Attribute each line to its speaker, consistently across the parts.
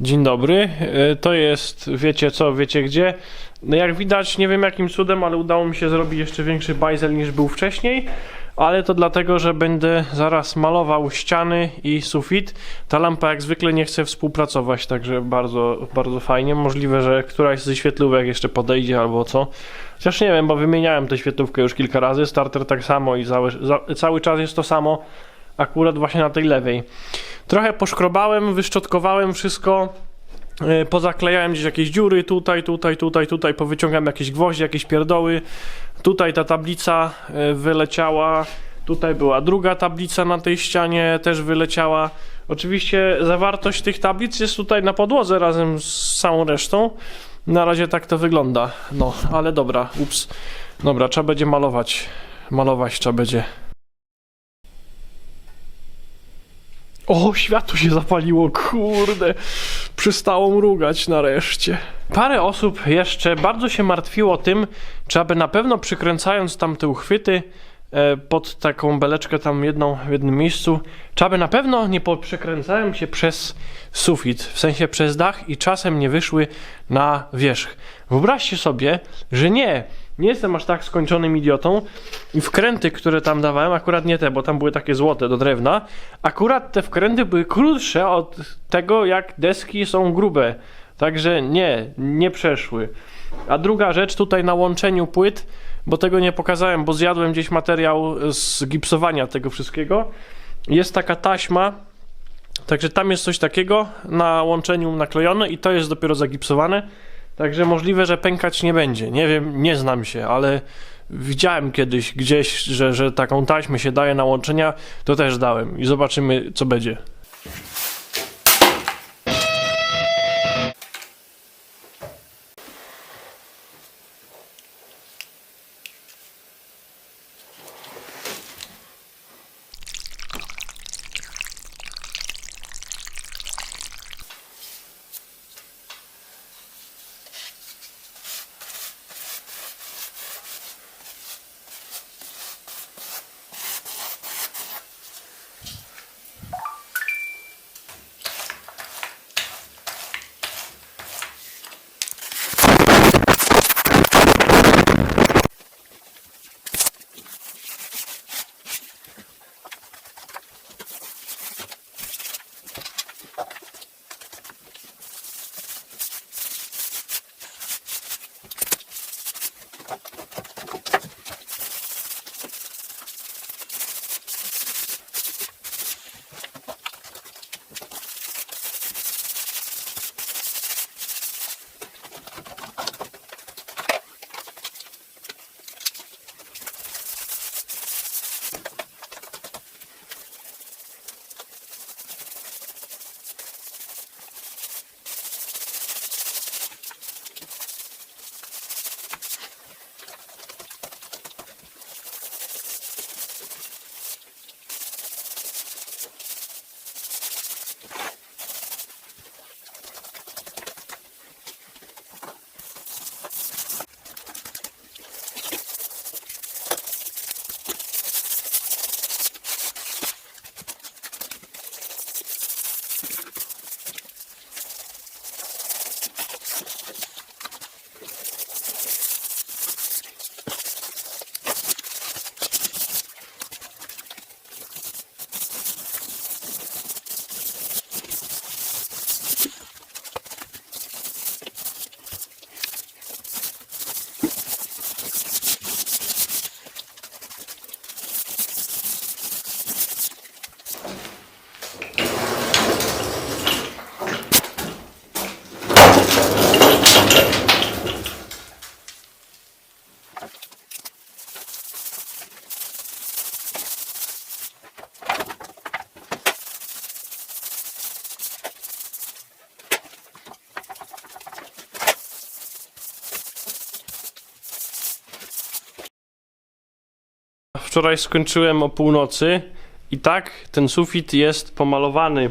Speaker 1: Dzień dobry. E, To jest, wiecie co, wiecie gdzie. No jak widać, nie wiem jakim cudem, ale udało mi się zrobić jeszcze większy bajzel niż był wcześniej. Ale to dlatego, że będę zaraz malował ściany i sufit. Ta lampa jak zwykle nie chce współpracować, także bardzo, bardzo fajnie. Możliwe, że któraś ze świetlówek jeszcze podejdzie albo co. Chociaż nie wiem, bo wymieniałem tę świetlówkę już kilka razy. Starter tak samo i cały, cały czas jest to samo. Akurat właśnie na tej lewej. Trochę poszkrobałem, wyszczotkowałem wszystko. Yy, Pozaklejałem gdzieś jakieś dziury, tutaj, tutaj, tutaj, tutaj, powyciągam jakieś gwoździe, jakieś pierdoły. Tutaj ta tablica yy, wyleciała. Tutaj była druga tablica na tej ścianie, też wyleciała. Oczywiście zawartość tych tablic jest tutaj na podłodze razem z całą resztą. Na razie tak to wygląda. No, ale dobra, ups. Dobra, trzeba będzie malować. Malować trzeba będzie. O, światło się zapaliło, kurde. Przestało mrugać nareszcie. Parę osób jeszcze bardzo się martwiło tym, czy aby na pewno przykręcając tam te uchwyty e, pod taką beleczkę tam jedną w jednym miejscu, czy aby na pewno nie poprzekręcałem się przez sufit, w sensie przez dach i czasem nie wyszły na wierzch. Wyobraźcie sobie, że nie, nie jestem aż tak skończonym idiotą i wkręty, które tam dawałem, akurat nie te, bo tam były takie złote do drewna, akurat te wkręty były krótsze od tego, jak deski są grube. Także nie, nie przeszły. A druga rzecz tutaj na łączeniu płyt, bo tego nie pokazałem, bo zjadłem gdzieś materiał z gipsowania tego wszystkiego. Jest taka taśma, Także tam jest coś takiego na łączeniu naklejone i to jest dopiero zagipsowane. Także możliwe, że pękać nie będzie. Nie wiem, nie znam się, ale widziałem kiedyś gdzieś, że, że taką taśmę się daje na łączenia, to też dałem i zobaczymy, co będzie. Wczoraj skończyłem o północy i tak ten sufit jest pomalowany.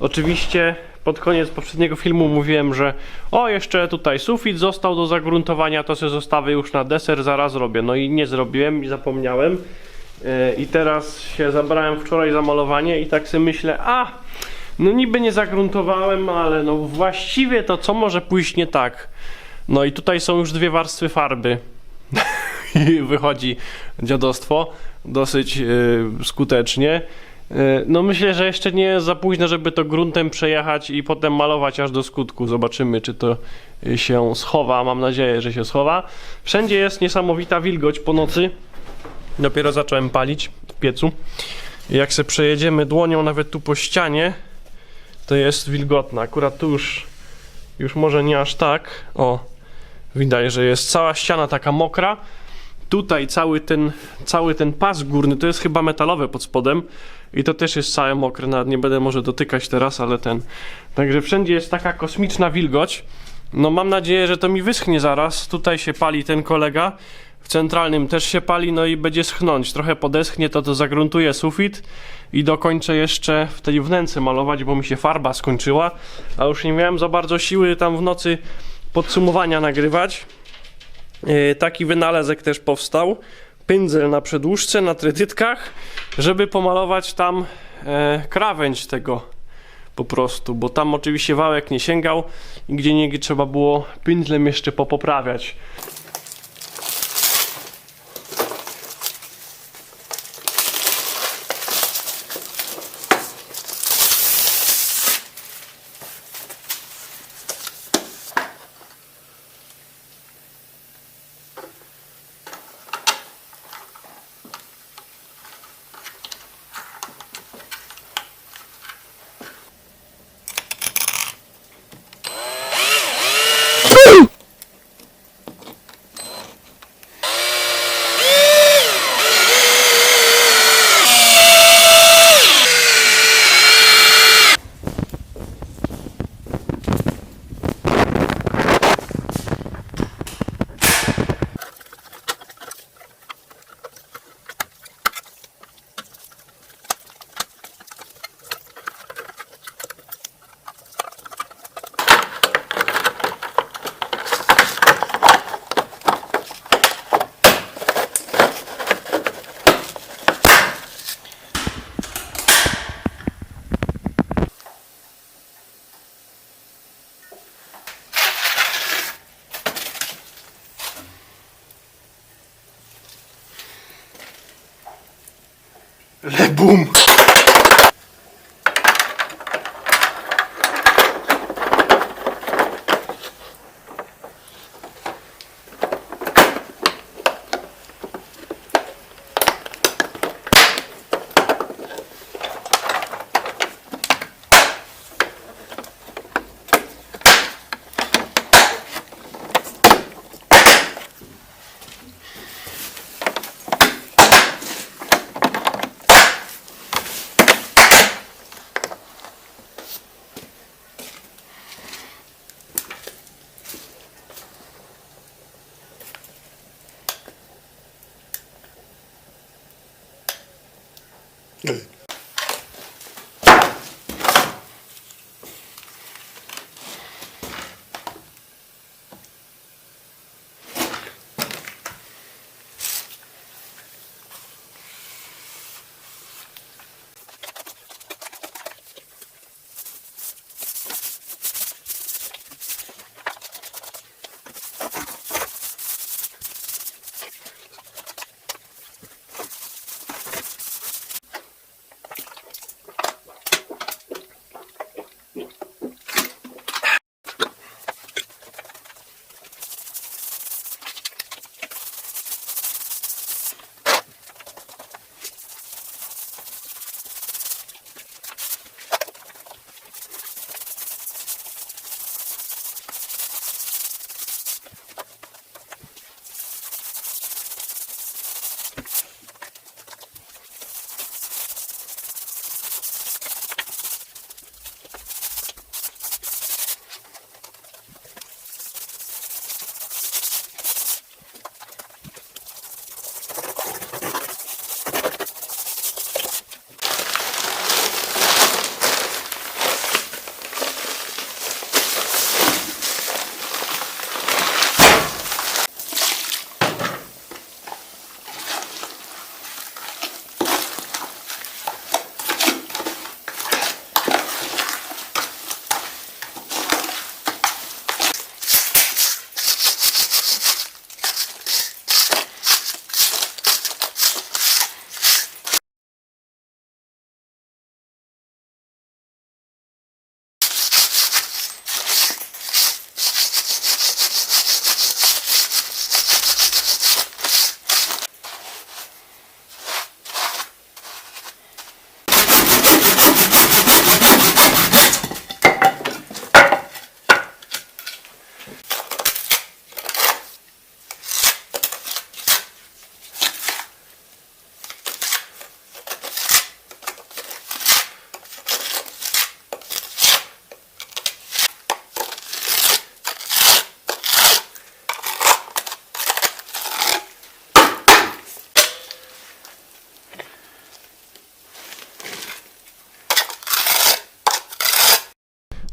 Speaker 1: Oczywiście pod koniec poprzedniego filmu mówiłem, że o jeszcze tutaj sufit został do zagruntowania, to sobie zostawię już na deser, zaraz robię. No i nie zrobiłem i zapomniałem. Yy, I teraz się zabrałem wczoraj za malowanie i tak sobie myślę, a No niby nie zagruntowałem, ale no właściwie to co może pójść nie tak? No i tutaj są już dwie warstwy farby. Wychodzi dziadostwo dosyć yy, skutecznie. Yy, No myślę, że jeszcze nie jest za późno, żeby to gruntem przejechać i potem malować aż do skutku. Zobaczymy, czy to y, się schowa. Mam nadzieję, że się schowa. Wszędzie jest niesamowita wilgoć po nocy. Dopiero zacząłem palić w piecu. Jak se przejedziemy dłonią nawet tu po ścianie, to jest wilgotna. Akurat tu już, już może nie aż tak. O, widać, że jest cała ściana taka mokra. Tutaj cały ten, cały ten pas górny to jest chyba metalowe pod spodem i to też jest całe mokre. Nawet nie będę może dotykać teraz, ale ten. Także wszędzie jest taka kosmiczna wilgoć. No mam nadzieję, że to mi wyschnie zaraz. Tutaj się pali ten kolega. W centralnym też się pali, no i będzie schnąć. Trochę podeschnie, to to zagruntuję sufit i dokończę jeszcze w tej wnęce malować, bo mi się farba skończyła, a już nie miałem za bardzo siły tam w nocy podsumowania nagrywać. Yy, Taki wynalazek też powstał. Pędzel na przedłużce, na tredytkach, żeby pomalować tam e, krawędź tego po prostu, bo tam oczywiście wałek nie sięgał i gdzie niegdzie trzeba było pędzlem jeszcze popoprawiać. Boom.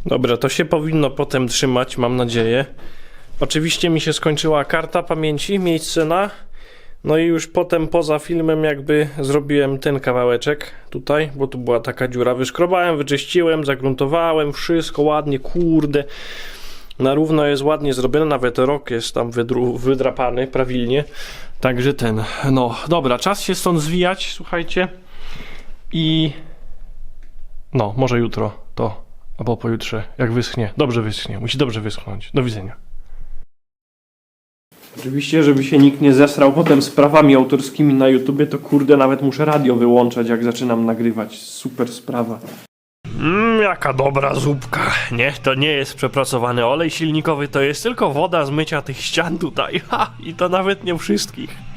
Speaker 1: Dobra, to się powinno potem trzymać, mam nadzieję. Oczywiście mi się skończyła karta pamięci, miejsce na. No i już potem poza filmem jakby zrobiłem ten kawałeczek tutaj, bo tu była taka dziura. Wyszkrobałem, wyczyściłem, zagruntowałem, wszystko ładnie, kurde. Na równo jest ładnie zrobione, nawet rok jest tam wydrapany prawilnie. Także ten, no dobra, czas się stąd zwijać, słuchajcie. I no, może jutro to albo pojutrze, jak wyschnie. Dobrze wyschnie, musi dobrze wyschnąć. Do widzenia. Oczywiście, żeby się nikt nie zesrał potem z prawami autorskimi na YouTubie, to kurde, nawet muszę radio wyłączać, jak zaczynam nagrywać. Super sprawa. Mmm, jaka dobra zupka. Nie, to nie jest przepracowany olej silnikowy, to jest tylko woda z mycia tych ścian tutaj. Ha, i to nawet nie wszystkich.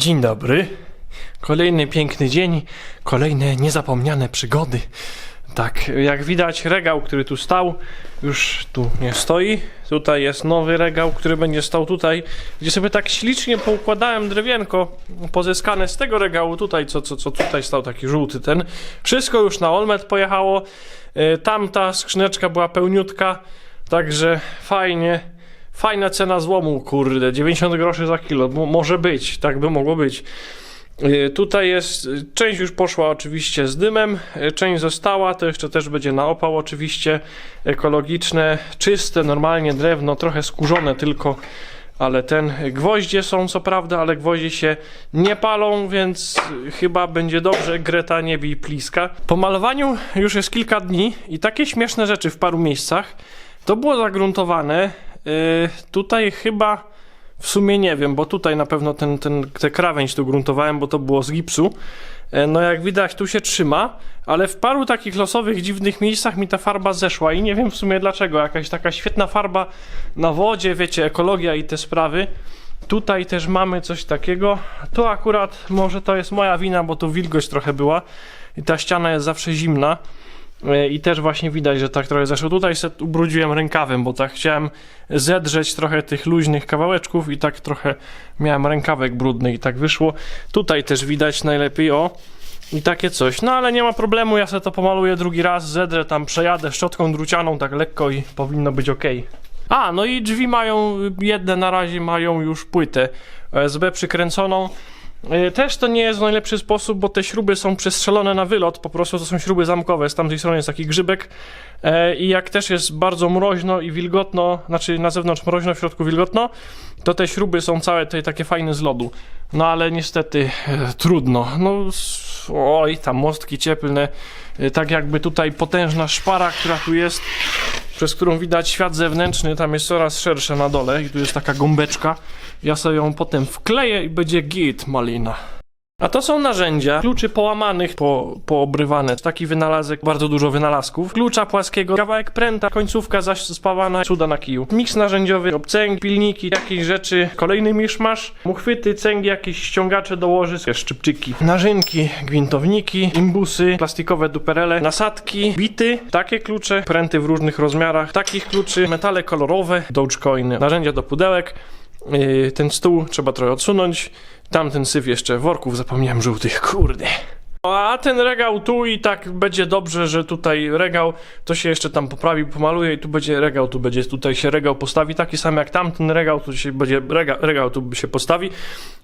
Speaker 1: Dzień dobry. Kolejny piękny dzień, kolejne niezapomniane przygody. Tak, jak widać, regał, który tu stał, już tu nie stoi. Tutaj jest nowy regał, który będzie stał tutaj, gdzie sobie tak ślicznie poukładałem drewienko pozyskane z tego regału tutaj, co, co, co tutaj stał taki żółty ten. Wszystko już na Olmet pojechało. Y, Tamta skrzyneczka była pełniutka, także fajnie. Fajna cena złomu, kurde, 90 groszy za kilo, Mo- może być, tak by mogło być. Y, Tutaj jest, część już poszła oczywiście z dymem, y, część została, to jeszcze też będzie na opał oczywiście, ekologiczne, czyste, normalnie drewno, trochę skórzone tylko, ale ten, y, gwoździe są co prawda, ale gwoździe się nie palą, więc chyba będzie dobrze, Greta nie bij pliska. Po malowaniu już jest kilka dni i takie śmieszne rzeczy w paru miejscach, to było zagruntowane, tutaj chyba... W sumie nie wiem, bo tutaj na pewno ten, ten, tę krawędź tu gruntowałem, bo to było z gipsu. E, No jak widać tu się trzyma, ale w paru takich losowych, dziwnych miejscach mi ta farba zeszła i nie wiem w sumie dlaczego. Jakaś taka świetna farba na wodzie, wiecie, ekologia i te sprawy. Tutaj też mamy coś takiego. Tu akurat może to jest moja wina, bo tu wilgoć trochę była i ta ściana jest zawsze zimna. E, I też właśnie widać, że tak trochę zeszło. Tutaj se ubrudziłem rękawem, bo tak chciałem zedrzeć trochę tych luźnych kawałeczków i tak trochę miałem rękawek brudny i tak wyszło. Tutaj też widać najlepiej, o. I takie coś. No ale nie ma problemu, ja sobie to pomaluję drugi raz, zedrę tam, przejadę szczotką drucianą tak lekko i powinno być ok. A, no i drzwi mają, jedne na razie mają już płytę OSB przykręconą. E, Też to nie jest najlepszy sposób, bo te śruby są przestrzelone na wylot, po prostu to są śruby zamkowe, z tamtej strony jest taki grzybek. E, i jak też jest bardzo mroźno i wilgotno, znaczy na zewnątrz mroźno, w środku wilgotno, to te śruby są całe tutaj takie fajne z lodu. No ale niestety e, trudno. No oj, tam mostki cieplne, tak jakby tutaj potężna szpara, która tu jest, przez którą widać świat zewnętrzny, tam jest coraz szersza na dole i tu jest taka gąbeczka. Ja sobie ją potem wkleję i będzie git malina. A to są narzędzia, kluczy połamanych, po, poobrywane. Taki wynalazek, bardzo dużo wynalazków. Klucza płaskiego, kawałek pręta, końcówka zaś spawana, cuda na kiju. Miks narzędziowy, obcęgi, pilniki, jakieś rzeczy. Kolejny miszmasz, muchwyty, cęgi, jakieś ściągacze do łożysk, szczypczyki. Narzynki, gwintowniki, imbusy, plastikowe duperele, nasadki, bity, takie klucze, pręty w różnych rozmiarach, takich kluczy, metale kolorowe, dogecoiny, narzędzia do pudełek. Yy, ten stół trzeba trochę odsunąć. Tamten syf jeszcze worków zapomniałem żółtych, kurde. A ten regał tu i tak będzie dobrze, że tutaj regał to się jeszcze tam poprawi, pomaluje i tu będzie regał, tu będzie tutaj się regał postawi, taki sam jak tamten regał, tu się będzie regał, regał tu się postawi.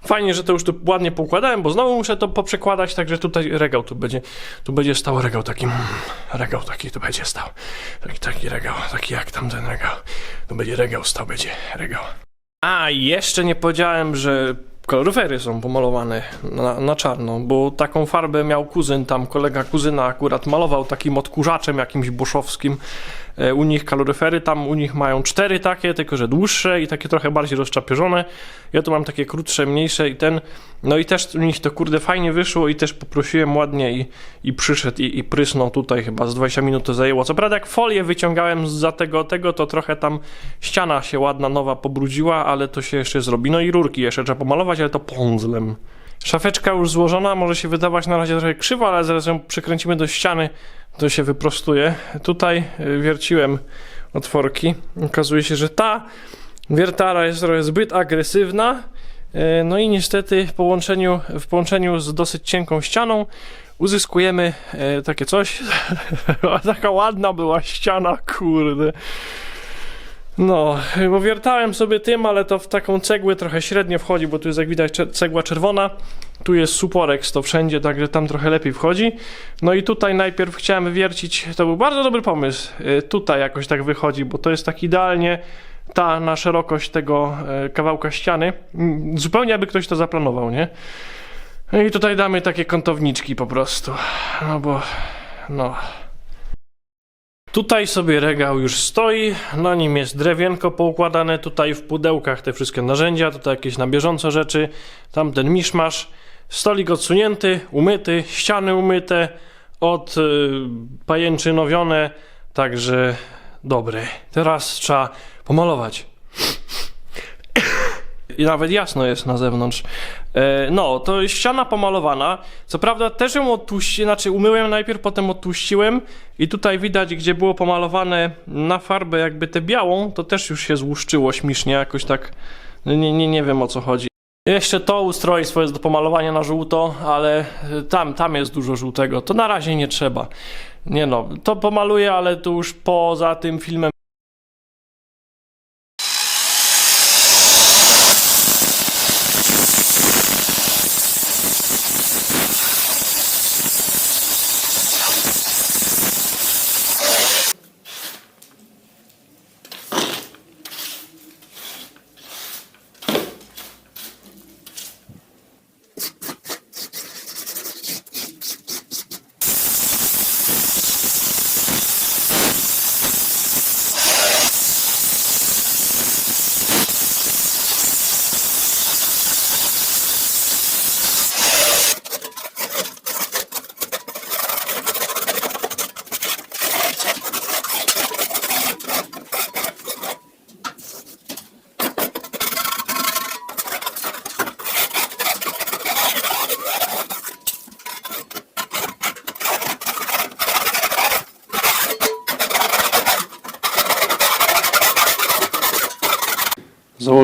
Speaker 1: Fajnie, że to już tu ładnie poukładałem, bo znowu muszę to poprzekładać, także tutaj regał tu będzie, tu będzie stał regał taki, mm, regał taki tu będzie stał. Taki, taki regał, taki jak tamten regał. Tu będzie regał stał, będzie regał. A, jeszcze nie powiedziałem, że koloryfery są pomalowane na, na czarno, bo taką farbę miał kuzyn, tam kolega kuzyna akurat malował takim odkurzaczem jakimś boszowskim. U nich kaloryfery, tam u nich mają cztery takie, tylko że dłuższe i takie trochę bardziej rozczapierzone. Ja tu mam takie krótsze, mniejsze i ten. No i też u nich to kurde fajnie wyszło i też poprosiłem ładnie i, i przyszedł i, i prysnął tutaj chyba z 20 minut to zajęło. Co prawda jak folię wyciągałem za tego, tego, to trochę tam ściana się ładna, nowa pobrudziła, ale to się jeszcze zrobi. No i rurki jeszcze trzeba pomalować, ale to pądzlem. Szafeczka już złożona, może się wydawać na razie trochę krzywo, ale zaraz ją przykręcimy do ściany, to się wyprostuje. Tutaj y, wierciłem otworki. Okazuje się, że ta wiertara jest trochę zbyt agresywna. y, No i niestety w połączeniu, w połączeniu z dosyć cienką ścianą uzyskujemy y, takie coś. Taka ładna była ściana, kurde. No, wiertałem sobie tym, ale to w taką cegłę trochę średnio wchodzi, bo tu jest jak widać cegła czerwona, tu jest suporek to wszędzie, także tam trochę lepiej wchodzi. No i tutaj najpierw chciałem wiercić, to był bardzo dobry pomysł, y, tutaj jakoś tak wychodzi, bo to jest tak idealnie ta na szerokość tego y, kawałka ściany, Mm, zupełnie jakby ktoś to zaplanował, nie? No I tutaj damy takie kątowniczki po prostu, no bo, no... Tutaj sobie regał już stoi, na nim jest drewienko poukładane, tutaj w pudełkach te wszystkie narzędzia, tutaj jakieś na bieżąco rzeczy, tamten miszmasz, stolik odsunięty, umyty, ściany umyte, od y, pajęczynowione, także dobre. Teraz trzeba pomalować. I nawet jasno jest na zewnątrz. E, no, to ściana pomalowana. Co prawda też ją odtłuściłem, znaczy umyłem najpierw, potem odtłuściłem i tutaj widać, gdzie było pomalowane na farbę jakby tę białą, to też już się złuszczyło śmiesznie, jakoś tak, no nie, nie, nie wiem o co chodzi. Jeszcze to ustrojstwo jest do pomalowania na żółto, ale y, tam, tam jest dużo żółtego. To na razie nie trzeba. Nie no, to pomaluję, ale to już poza tym filmem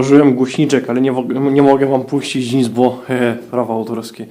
Speaker 1: Założyłem głośniczek, ale nie, nie mogę wam puścić nic, bo e, prawa autorskie.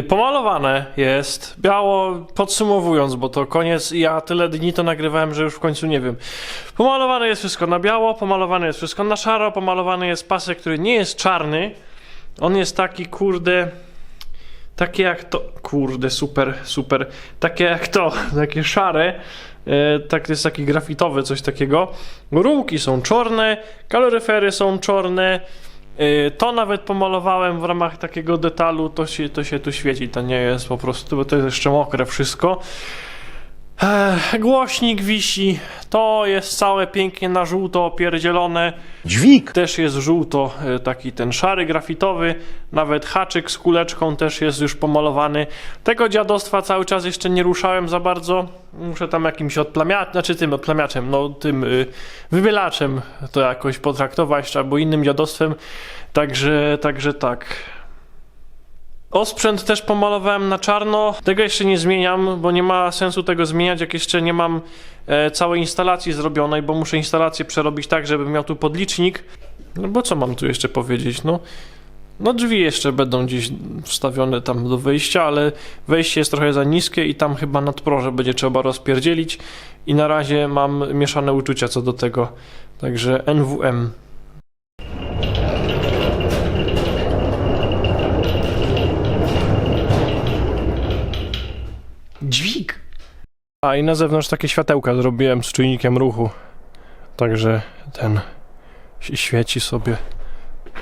Speaker 1: Pomalowane jest, biało, podsumowując, bo to koniec, ja tyle dni to nagrywałem, że już w końcu nie wiem. Pomalowane jest wszystko na biało, pomalowane jest wszystko na szaro, pomalowany jest pasek, który nie jest czarny, on jest taki, kurde, takie jak to, kurde, super, super, takie jak to, takie szare, e, tak jest taki grafitowy, coś takiego. Rurki są czarne, kaloryfery są czarne, e, to nawet pomalowałem w ramach takiego detalu, to się, to się tu świeci, to nie jest po prostu, bo to jest jeszcze mokre wszystko. Ech, głośnik wisi, to jest całe pięknie na żółto opierdzielone.
Speaker 2: Dźwig.
Speaker 1: Też jest żółto, e, taki ten szary, grafitowy, nawet haczyk z kuleczką też jest już pomalowany. Tego dziadostwa cały czas jeszcze nie ruszałem za bardzo. Muszę tam jakimś odplamiaczem, znaczy tym odplamiaczem, no tym y, wybielaczem to jakoś potraktować, albo innym dziadostwem. Także, także tak. Osprzęt też pomalowałem na czarno. Tego jeszcze nie zmieniam, bo nie ma sensu tego zmieniać, jak jeszcze nie mam e, całej instalacji zrobionej, bo muszę instalację przerobić tak, żebym miał tu podlicznik. No bo co mam tu jeszcze powiedzieć? No, no drzwi jeszcze będą gdzieś wstawione tam do wyjścia, ale wejście jest trochę za niskie i tam chyba nadproże będzie trzeba rozpierdzielić. I na razie mam mieszane uczucia co do tego. Także NWM. A i na zewnątrz takie światełka zrobiłem z czujnikiem ruchu. Także ten świeci sobie.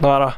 Speaker 1: Nara.